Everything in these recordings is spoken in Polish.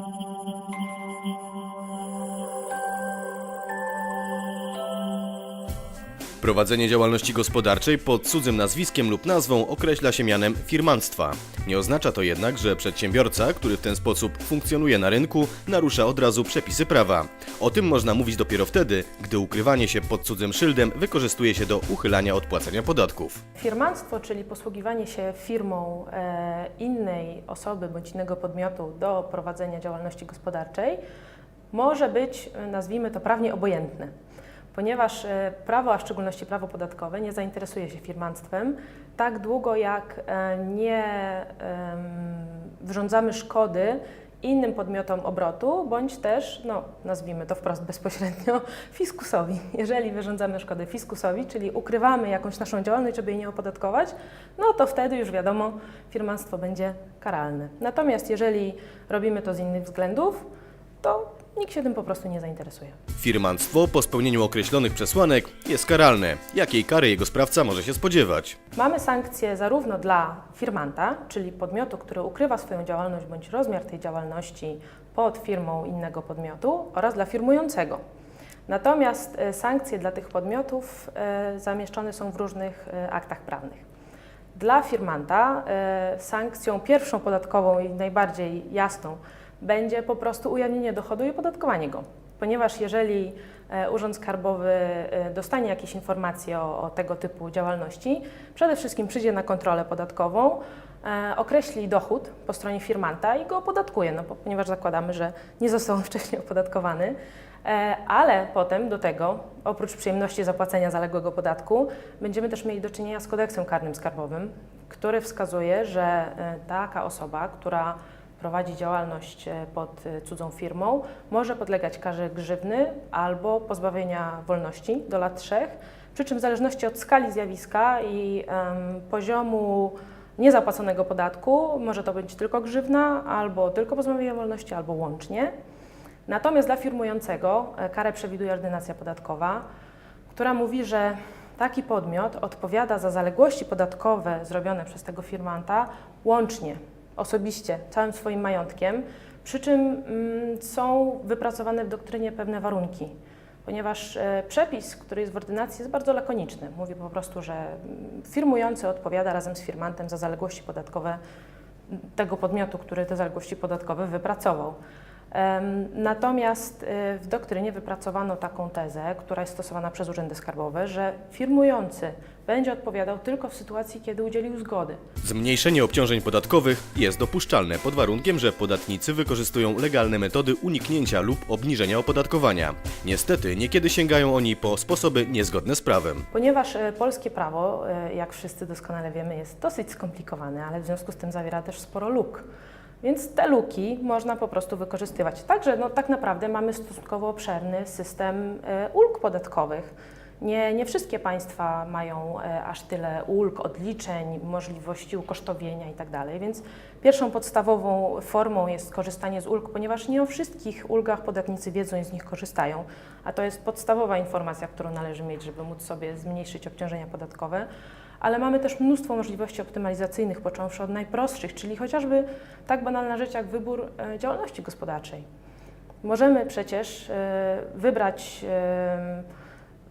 Música Prowadzenie działalności gospodarczej pod cudzym nazwiskiem lub nazwą określa się mianem firmanstwa. Nie oznacza to jednak, że przedsiębiorca, który w ten sposób funkcjonuje na rynku, narusza od razu przepisy prawa. O tym można mówić dopiero wtedy, gdy ukrywanie się pod cudzym szyldem wykorzystuje się do uchylania od płacenia podatków. Firmanstwo, czyli posługiwanie się firmą e, innej osoby bądź innego podmiotu do prowadzenia działalności gospodarczej, może być, e, nazwijmy to, prawnie obojętne, ponieważ e, prawo, a w szczególności prawo podatkowe, nie zainteresuje się firmanstwem tak długo, jak e, nie wyrządzamy szkody innym podmiotom obrotu, bądź też, no, nazwijmy to wprost bezpośrednio, fiskusowi. Jeżeli wyrządzamy szkody fiskusowi, czyli ukrywamy jakąś naszą działalność, żeby jej nie opodatkować, no to wtedy już wiadomo, firmanstwo będzie karalne. Natomiast jeżeli robimy to z innych względów, to nikt się tym po prostu nie zainteresuje. Firmanstwo po spełnieniu określonych przesłanek jest karalne. Jakiej kary jego sprawca może się spodziewać? Mamy sankcje zarówno dla firmanta, czyli podmiotu, który ukrywa swoją działalność bądź rozmiar tej działalności pod firmą innego podmiotu oraz dla firmującego. Natomiast e, sankcje dla tych podmiotów e, zamieszczone są w różnych e, aktach prawnych. Dla firmanta sankcją pierwszą podatkową i najbardziej jasną będzie po prostu ujawnienie dochodu i opodatkowanie go. Ponieważ jeżeli e, Urząd Skarbowy e, dostanie jakieś informacje o, o tego typu działalności, przede wszystkim przyjdzie na kontrolę podatkową, e, określi dochód po stronie firmanta i go opodatkuje, no, ponieważ zakładamy, że nie został on wcześniej opodatkowany. Ale potem do tego, oprócz przyjemności zapłacenia zaległego podatku, będziemy też mieli do czynienia z kodeksem karnym skarbowym, który wskazuje, że taka osoba, która prowadzi działalność e, pod e, cudzą firmą, może podlegać karze grzywny albo pozbawienia wolności do lat trzech, przy czym w zależności od skali zjawiska i em, poziomu niezapłaconego podatku może to być tylko grzywna, albo tylko pozbawienie wolności, albo łącznie. Natomiast dla firmującego e, karę przewiduje ordynacja podatkowa, która mówi, że taki podmiot odpowiada za zaległości podatkowe zrobione przez tego firmanta łącznie, osobiście, całym swoim majątkiem, przy czym mm, są wypracowane w doktrynie pewne warunki, ponieważ e, przepis, który jest w ordynacji, jest bardzo lakoniczny. Mówi po prostu, że mm, firmujący odpowiada razem z firmantem za zaległości podatkowe tego podmiotu, który te zaległości podatkowe wypracował. Natomiast y, w doktrynie wypracowano taką tezę, która jest stosowana przez urzędy skarbowe, że firmujący będzie odpowiadał tylko w sytuacji, kiedy udzielił zgody. Zmniejszenie obciążeń podatkowych jest dopuszczalne pod warunkiem, że podatnicy wykorzystują legalne metody uniknięcia lub obniżenia opodatkowania. Niestety, niekiedy sięgają oni po sposoby niezgodne z prawem. Ponieważ e, polskie prawo, e, jak wszyscy doskonale wiemy, jest dosyć skomplikowane, ale w związku z tym zawiera też sporo luk. Więc te luki można po prostu wykorzystywać. Także no, tak naprawdę mamy stosunkowo obszerny system e, ulg podatkowych. Nie, nie wszystkie państwa mają e, aż tyle ulg, odliczeń, możliwości ukosztowienia itd. Więc pierwszą podstawową formą jest korzystanie z ulg, ponieważ nie o wszystkich ulgach podatnicy wiedzą i z nich korzystają. A to jest podstawowa informacja, którą należy mieć, żeby móc sobie zmniejszyć obciążenia podatkowe. Ale mamy też mnóstwo możliwości optymalizacyjnych, począwszy od najprostszych, czyli chociażby tak banalna rzecz jak wybór e, działalności gospodarczej. Możemy przecież e, wybrać e,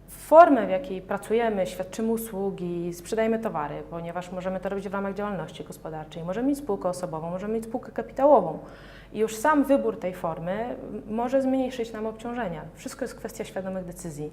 formę, w jakiej pracujemy, świadczymy usługi, sprzedajemy towary, ponieważ możemy to robić w ramach działalności gospodarczej. Możemy mieć spółkę osobową, możemy mieć spółkę kapitałową. I już sam wybór tej formy może zmniejszyć nam obciążenia. Wszystko jest kwestia świadomych decyzji.